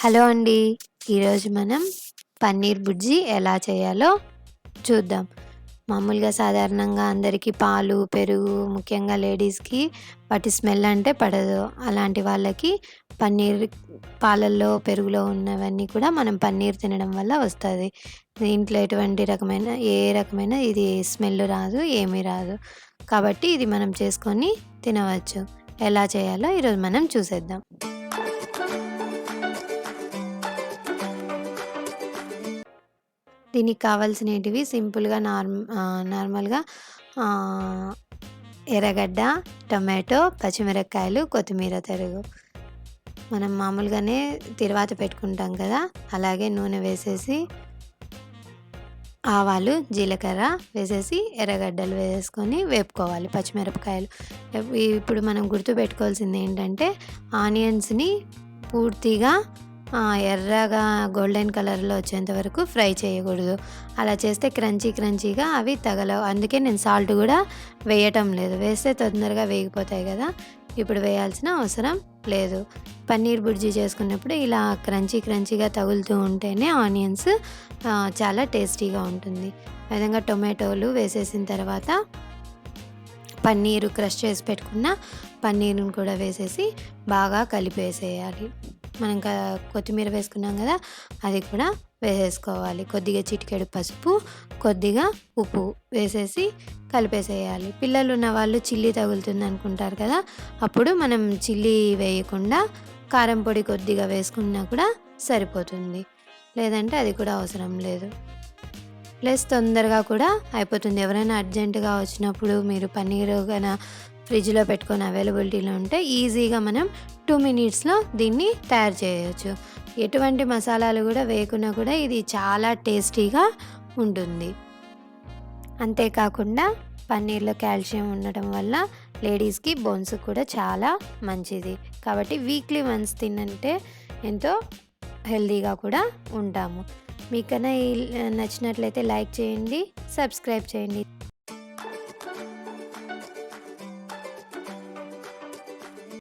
Hello అండి. ఈరోజు మనం పన్నీర్ బుజ్జి ఎలా చేయాలో చూద్దాం. మామూలుగా సాధారణంగా అందరికీ పాలు పెరుగు ముఖ్యంగా లేడీస్కి వాటి స్మెల్ అంటే పడదు. అలాంటి వాళ్ళకి పన్నీర్ పాలల్లో పెరుగులో ఉన్నవన్నీ కూడా మనం పన్నీర్ తినడం వల్ల వస్తుంది. దీంట్లో ఎటువంటి రకమైన ఏ రకమైన ఇది స్మెల్ రాదు ఏమీ రాదు. కాబట్టి ఇది మనం చేసుకొని తినవచ్చు. ఎలా చేయాలో ఈరోజు మనం చూసేద్దాం. దీనికి కావాల్సినటివి సింపుల్గా నార్మ్ నార్మల్గా ఎర్రగడ్డ టమాటో పచ్చిమిరపకాయలు కొత్తిమీర తరుగు మనం మామూలుగానే తిరువాత పెట్టుకుంటాం కదా అలాగే నూనె వేసేసి ఆవాలు జీలకర్ర వేసేసి ఎర్రగడ్డలు వేసుకొని వేపుకోవాలి పచ్చిమిరపకాయలు. ఇప్పుడు మనం గుర్తుపెట్టుకోవాల్సింది ఏంటంటే ఆనియన్స్ని పూర్తిగా ఎర్రగా గోల్డెన్ కలర్లో వచ్చేంత వరకు ఫ్రై చేయకూడదు. అలా చేస్తే క్రంచీ క్రంచీగా అవి తగలవు. అందుకే నేను సాల్ట్ కూడా వేయటం లేదు. వేస్తే తొందరగా వేగిపోతాయి కదా. ఇప్పుడు వేయాల్సిన అవసరం లేదు. పన్నీర్ బుర్జీ చేసుకున్నప్పుడు ఇలా క్రంచీ క్రంచీగా తగులుతూ ఉంటేనే ఆనియన్స్ చాలా టేస్టీగా ఉంటుంది. విధంగా టొమాటోలు వేసేసిన తర్వాత పన్నీరు క్రష్ చేసి పెట్టుకున్న పన్నీరును కూడా వేసేసి బాగా కలిపేసేయాలి. మనం కొత్తిమీర వేసుకున్నాం కదా అది కూడా వేసేసుకోవాలి. కొద్దిగా చిటికెడు పసుపు కొద్దిగా ఉప్పు వేసేసి కలిపేసేయాలి. పిల్లలు ఉన్న వాళ్ళు చిల్లీ తగులుతుంది అనుకుంటారు కదా అప్పుడు మనం చిల్లీ వేయకుండా కారం పొడి కొద్దిగా వేసుకున్నా కూడా సరిపోతుంది. లేదంటే అది కూడా అవసరం లేదు. ప్లస్ తొందరగా కూడా అయిపోతుంది. ఎవరైనా అర్జెంటుగా వచ్చినప్పుడు మీరు పన్నీరు కన ఫ్రిడ్జ్లో పెట్టుకొని అవైలబిలిటీలో ఉంటే ఈజీగా మనం టూ మినిట్స్లో దీన్ని తయారు చేయవచ్చు ఎటువంటి మసాలాలు కూడా వేయకున్నా కూడా ఇది చాలా టేస్టీగా ఉంటుంది. అంతేకాకుండా పన్నీర్లో కాల్షియం ఉండటం వల్ల లేడీస్కి బోన్స్ కూడా చాలా మంచిది. కాబట్టి వీక్లీ వన్స్ తినంటే ఎంతో హెల్తీగా కూడా ఉంటాము. మీకన్నా నచ్చినట్లయితే లైక్ చేయండి సబ్స్క్రైబ్ చేయండి.